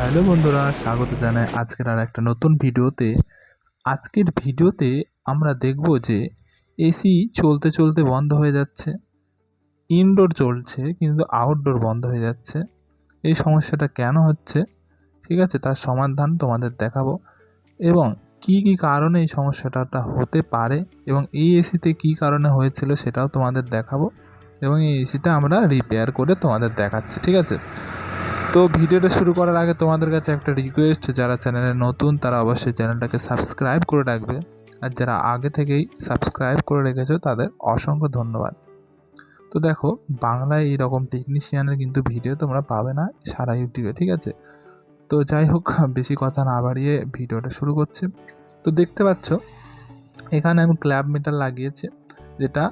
Hello বন্ধুরা, স্বাগত জানাই আজকের আর একটা নতুন ভিডিওতে। আজকের ভিডিওতে আমরা দেখব যে এসি চলতে চলতে বন্ধ হয়ে যাচ্ছে ইনডোর চলছে কিন্তু আউটডোর বন্ধ হয়ে যাচ্ছে। এই সমস্যাটা কেন হচ্ছে? ঠিক আছে, তার সমাধান তোমাদের দেখাবো। এবং কি কি কারণে এই সমস্যাটা হতে পারে এবং এই এসিতে কি কারণে হয়েছিল সেটাও তোমাদের দেখাবো। এবং এই এসিটা আমরা রিপেয়ার করে তোমাদের দেখাচ্ছি, ঠিক আছে? তো ভিডিওটা শুরু করার আগে তোমাদের কাছে একটা রিকোয়েস্ট যারা চ্যানেলে নতুন, তারা অবশ্যই চ্যানেলটাকে সাবস্ক্রাইব করে রাখবে। আর যারা আগে থেকেই সাবস্ক্রাইব করে রেখেছো, তাদের অসংখ্য ধন্যবাদ। তো দেখো, বাংলায় এইরকম টেকনিশিয়ানের কিন্তু ভিডিও তোমরা পাবে না সারা ইউটিউবে, ঠিক আছে? তো যাই হোক, বেশি কথা না বাড়িয়ে ভিডিওটা শুরু করছি। তো দেখতে পাচ্ছ, এখানে আমি ক্ল্যাব মিটার লাগিয়েছি, যেটা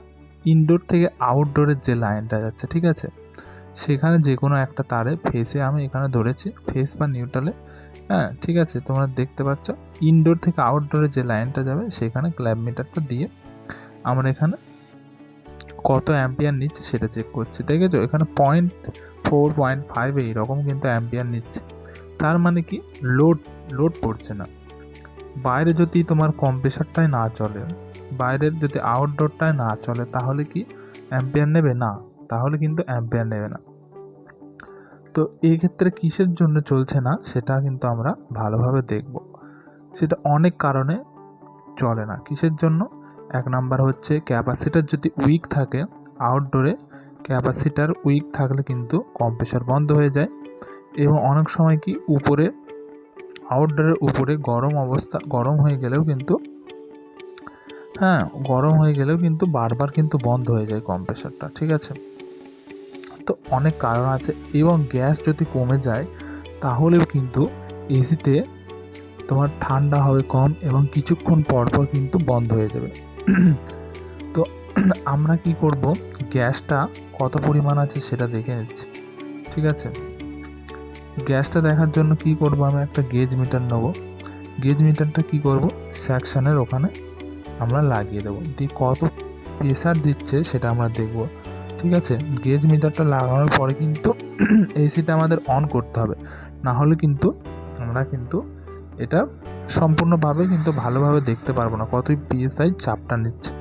ইনডোর থেকে আউটডোরের যে লাইনটা যাচ্ছে, ঠিক আছে? সেখানে যে কোনো একটা তারে ফেসে আমি এখানে ধরেছি ফেস বা নিউট্রালে হ্যাঁ ঠিক আছে, তোমরা দেখতে পাচ্ছ। ইনডোর থেকে আউটডোরে যে লাইনটা যাবে, সেখানে ক্ল্যাব মিটারটা দিয়ে আমরা এখানে কত অ্যাম্পিয়ার নিচ্ছে সেটা চেক করছি। দেখেছ? এখানে পয়েন্ট ফোর পয়েন্ট ফাইভ এইরকম কিন্তু অ্যাম্পিয়ার নিচ্ছে। তার মানে কি? লোড লোড পড়ছে না। বাইরে যদি তোমার কম্প্রেসারটাই না চলে, বাইরের যদি আউটডোরটাই না চলে, তাহলে কি অ্যাম্পিয়ার নেবে? না। তাহলে কিন্তু অ্যাম্পিয়ার নেবে না। তো এই ক্ষেত্রে কিসের জন্য চলছে না, সেটা কিন্তু আমরা ভালোভাবে দেখব। সেটা অনেক কারণে চলে না। কিসের জন্য? এক নাম্বার হচ্ছে ক্যাপাসিটার যদি উইক থাকে আউটডোরে ক্যাপাসিটার উইক থাকলে কিন্তু কম্প্রেসার বন্ধ হয়ে যায়। এবং অনেক সময় কি উপরে আউটডোরের উপরে গরম অবস্থা, গরম হয়ে গেলেও কিন্তু হ্যাঁ গরম হয়ে গেলেও কিন্তু বারবার কিন্তু বন্ধ হয়ে যায় কম্প্রেসারটা ঠিক আছে? তো অনেক কারণ আছে এবং গ্যাস যদি কমে যায়, তাহলেও কিন্তু এসিতে তোমার ঠান্ডা হবে কম এবং কিছুক্ষণ পর পর কিন্তু বন্ধ হয়ে যাবে। তো আমরা কি করব? গ্যাসটা কত পরিমাণ আছে সেটা দেখে নিচ্ছি। ঠিক আছে? গ্যাসটা দেখার জন্য কি করব? আমি একটা গেজ মিটার নেব। গেজ মিটারটা কি করব? সেকশনের ওখানে আমরা লাগিয়ে দেবো। দিয়ে কত প্রেশার দিচ্ছে সেটা আমরা দেখব। ঠিক আছে? গেজ মিটারটা লাগানোর পরে কিন্তু এসিটা আমাদের অন করতে হবে। না হলে কিন্তু আমরা কিন্তু এটা সম্পূর্ণভাবে কিন্তু ভালোভাবে দেখতে পারব না, কতই পিএসআই চাপটা নিচ্ছে।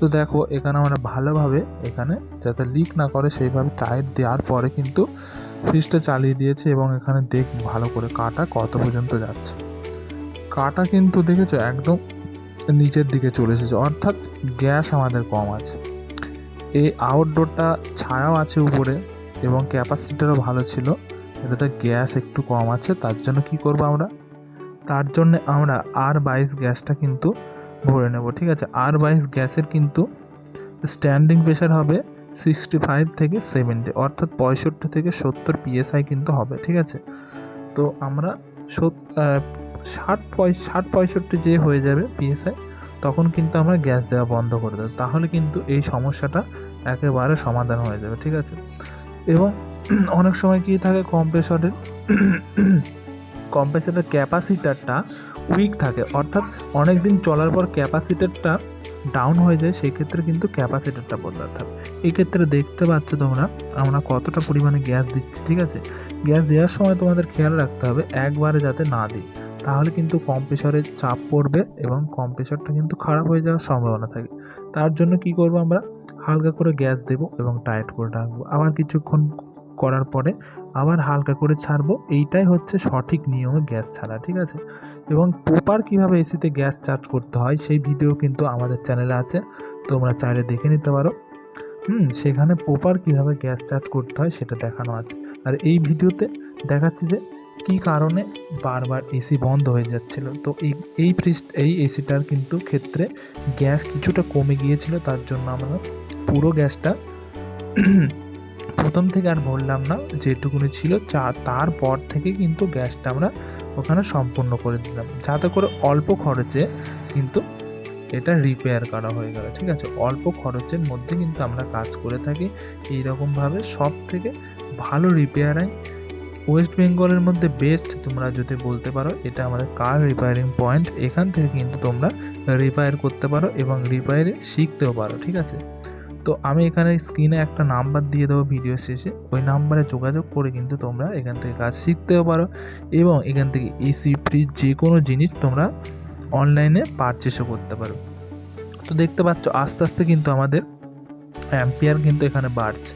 তো দেখো, এখানে আমরা ভালোভাবে এখানে যাতে লিক না করে সেইভাবে টাইট দেওয়ার পরে কিন্তু ফ্রিজটা চালিয়ে দিয়েছে এবং এখানে দেখ ভালো করে কাটা কত পর্যন্ত যাচ্ছে। কাটা কিন্তু দেখেছ একদম নিচের দিকে চলে এসেছে, অর্থাৎ গ্যাস আমাদের কম আছে। এই আউটডোরটা ছায়াও আছে উপরে এবং ক্যাপাসিটারও ভালো ছিল এটাতে গ্যাস একটু কম আছে, তার জন্য কি করব আমরা? তার জন্য আমরা আর বাইশ গ্যাসটা কিন্তু ভরে নেব, ঠিক আছে? আর বাইশ গ্যাসের কিন্তু স্ট্যান্ডিং প্রেশার হবে সিক্সটি ফাইভ থেকে সেভেন্টি অর্থাৎ পঁয়ষট্টি থেকে সত্তর পিএসআই কিন্তু হবে, ঠিক আছে? তো আমরা ষাট পঁয়, ষাট পঁয়ষট্টি যে হয়ে যাবে পিএসআই তখন কিন্তু আমরা গ্যাস দেওয়া বন্ধ করে দেবো। তাহলে কিন্তু এই সমস্যাটা একেবারে সমাধান হয়ে যাবে, ঠিক আছে? এবং অনেক সময় কী থাকে, কম্প্রেসরের কম্প্রেসরের ক্যাপাসিটারটা উইক থাকে। অর্থাৎ অনেক দিন চলার পর ক্যাপাসিটারটা ডাউন হয়ে যায় সেই ক্ষেত্রে কিন্তু ক্যাপাসিটারটা বদলাতে হবে। এই ক্ষেত্রে দেখতে পাচ্ছ তোমরা, আমরা কতটা পরিমাণে গ্যাস দিচ্ছি, ঠিক আছে? গ্যাস দেওয়ার সময় তোমাদের খেয়াল রাখতে হবে, একবারে যাতে না দিই। তাহলে কিন্তু কম্প্রেসরের চাপ পড়বে এবং কম্প্রেসরটা কিন্তু খারাপ হয়ে যাওয়ার সম্ভাবনা থাকে। তার জন্য কি করব আমরা? হালকা করে গ্যাস দেব এবং টাইট করে রাখব। আবার কিছুক্ষণ করার পরে আবার হালকা করে ছাড়বো। এইটাই হচ্ছে সঠিক নিয়মে গ্যাস ছাড়া, ঠিক আছে? এবং প্রপার কীভাবে এসিতে গ্যাস চার্জ করতে হয় সেই ভিডিও কিন্তু আমাদের চ্যানেলে আছে। তোমরা চাইলে দেখে নিতে পারো। হুম, সেখানে প্রপার কীভাবে গ্যাস চার্জ করতে হয় সেটা দেখানো আছে। আর এই ভিডিওতে দেখাচ্ছি যে কী কারণে বারবার এসি বন্ধ হয়ে যাচ্ছিল? তো এই এই ফ্রিজ, এই এসিটার কিন্তু ক্ষেত্রে গ্যাস কিছুটা কমে গিয়েছিল, তার জন্য আমরা পুরো গ্যাসটা প্রথম থেকে আর বললাম না, যেটুকুনি ছিল, চা, তারপর থেকে কিন্তু গ্যাসটা আমরা ওখানে সম্পূর্ণ করে দিলাম। যাতে করে অল্প খরচে কিন্তু এটা রিপেয়ার করা হয়ে গেল, ঠিক আছে? অল্প খরচের মধ্যে কিন্তু আমরা কাজ করে থাকি। এইরকমভাবে সব থেকে ভালো রিপেয়ারাই ওয়েস্ট বেঙ্গলের মধ্যে বেস্ট তোমরা যদি বলতে পারো, এটা আমাদের কার রিপেয়ারিং পয়েন্ট এখান থেকে কিন্তু তোমরা রিপেয়ার করতে পারো এবং রিপেয়ারে শিখতেও পারো, ঠিক আছে? তো আমি এখানে স্ক্রিনে একটা নাম্বার দিয়ে দেবো ভিডিও শেষে। ওই নাম্বারে যোগাযোগ করে কিন্তু তোমরা এখান থেকে কাজ শিখতেও পারো এবং এখান থেকে এসি ফ্রিজ যে কোনো জিনিস তোমরা অনলাইনে পারচেসও করতে পারো। তো দেখতে পাচ্ছ, আস্তে আস্তে কিন্তু আমাদের অ্যাম্পিয়ার কিন্তু এখানে বাড়ছে।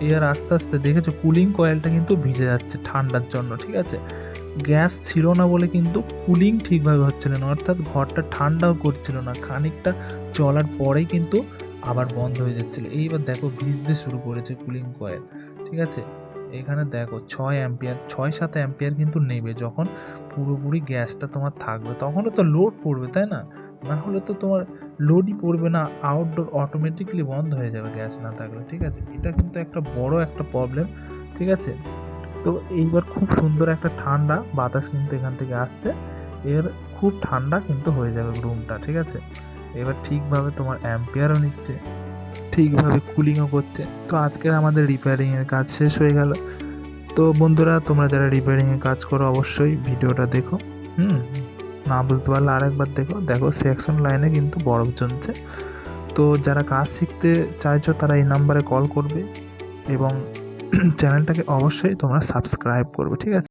এর আস্তে আস্তে দেখেছ কুলিং কয়েলটা কিন্তু ভিজে যাচ্ছে ঠান্ডার জন্য, ঠিক আছে? গ্যাস ছিল না বলে কিন্তু কুলিং ঠিকভাবে হচ্ছিল না, অর্থাৎ ঘরটা ঠান্ডাও করছিল না, খানিকটা চলার পরেই কিন্তু আবার বন্ধ হয়ে যাচ্ছিল। এইবার দেখো ভিজতে শুরু করেছে কুলিং কয়েল ঠিক আছে? এখানে দেখো ছয় অ্যাম্পিয়ার ছয় সাত অ্যাম্পিয়ার কিন্তু নেবে, যখন পুরোপুরি গ্যাসটা তোমার থাকবে, তখনও তো লোড পড়বে, তাই না? না হলে তো তোমার লোডই পড়বে না আউটডোর অটোমেটিকলি বন্ধ হয়ে যাবে গ্যাস না থাকলে, ঠিক আছে? এটা কিন্তু একটা বড় একটা প্রবলেম ঠিক আছে? তো এইবার খুব সুন্দর একটা ঠান্ডা, বাতাস কিন্তু এখান থেকে আসছে। এর খুব ঠান্ডা কিন্তু হয়ে যাবে রুমটা ঠিক আছে? এবার ঠিকভাবে তোমার অ্যাম্পিয়ারও নিচ্ছে, ঠিকভাবে কুলিংও করছে। তো আজকের আমাদের রিপেয়ারিংয়ের কাজ শেষ হয়ে গেল। তো বন্ধুরা, তোমরা যারা রিপেয়ারিংয়ের কাজ করো, অবশ্যই ভিডিওটা দেখো। হুম? না বুঝতে পারলে আরেকবার দেখো। দেখো সেকশন লাইনে কিন্তু বরফ জমছে। তো যারা কাজ শিখতে চাইছো, তারা এই নাম্বারে কল করবে এবং চ্যানেলটাকে অবশ্যই তোমরা সাবস্ক্রাইব করবে, ঠিক আছে?